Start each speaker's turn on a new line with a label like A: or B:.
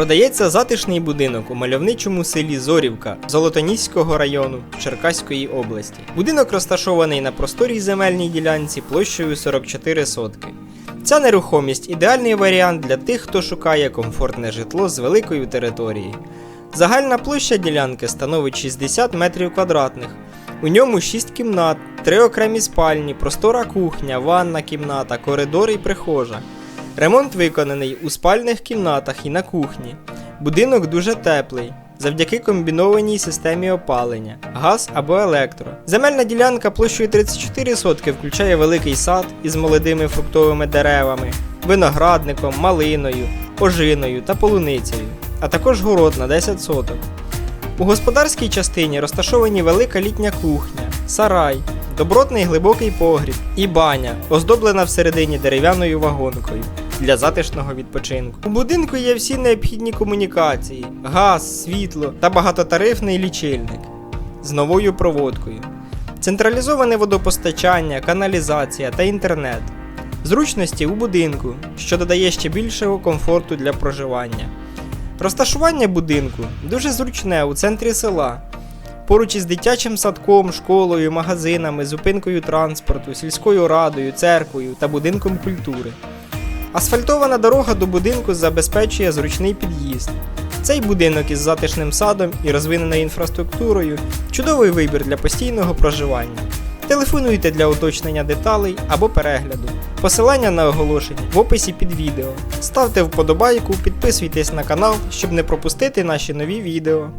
A: Продається затишний будинок у мальовничому селі Зорівка Золотоніського району Черкаської області. Будинок розташований на просторій земельній ділянці площею 44 сотки. Ця нерухомість ідеальний варіант для тих, хто шукає комфортне житло з великою територією. Загальна площа ділянки становить 60 метрів квадратних. У ньому 6 кімнат, 3 окремі спальні, простора кухня, ванна кімната, коридор і прихожа. Ремонт виконаний у спальних кімнатах і на кухні. Будинок дуже теплий, завдяки комбінованій системі опалення, газ або електро. Земельна ділянка площею 34 сотки включає великий сад із молодими фруктовими деревами, виноградником, малиною, ожиною та полуницею, а також город на 10 соток. У господарській частині розташовані велика літня кухня, сарай, добротний глибокий погріб і баня, оздоблена всередині дерев'яною вагонкою для затишного відпочинку. У будинку є всі необхідні комунікації: газ, світло та багатотарифний лічильник з новою проводкою, централізоване водопостачання, каналізація та інтернет. Зручності у будинку, що додає ще більшого комфорту для проживання. Розташування будинку дуже зручне у центрі села, поруч із дитячим садком, школою, магазинами, зупинкою транспорту, сільською радою, церквою та будинком культури. Асфальтована дорога до будинку забезпечує зручний під'їзд. Цей будинок із затишним садом і розвиненою інфраструктурою чудовий вибір для постійного проживання. Телефонуйте для уточнення деталей або перегляду. Посилання на оголошення в описі під відео. Ставте вподобайку, підписуйтесь на канал, щоб не пропустити наші нові відео.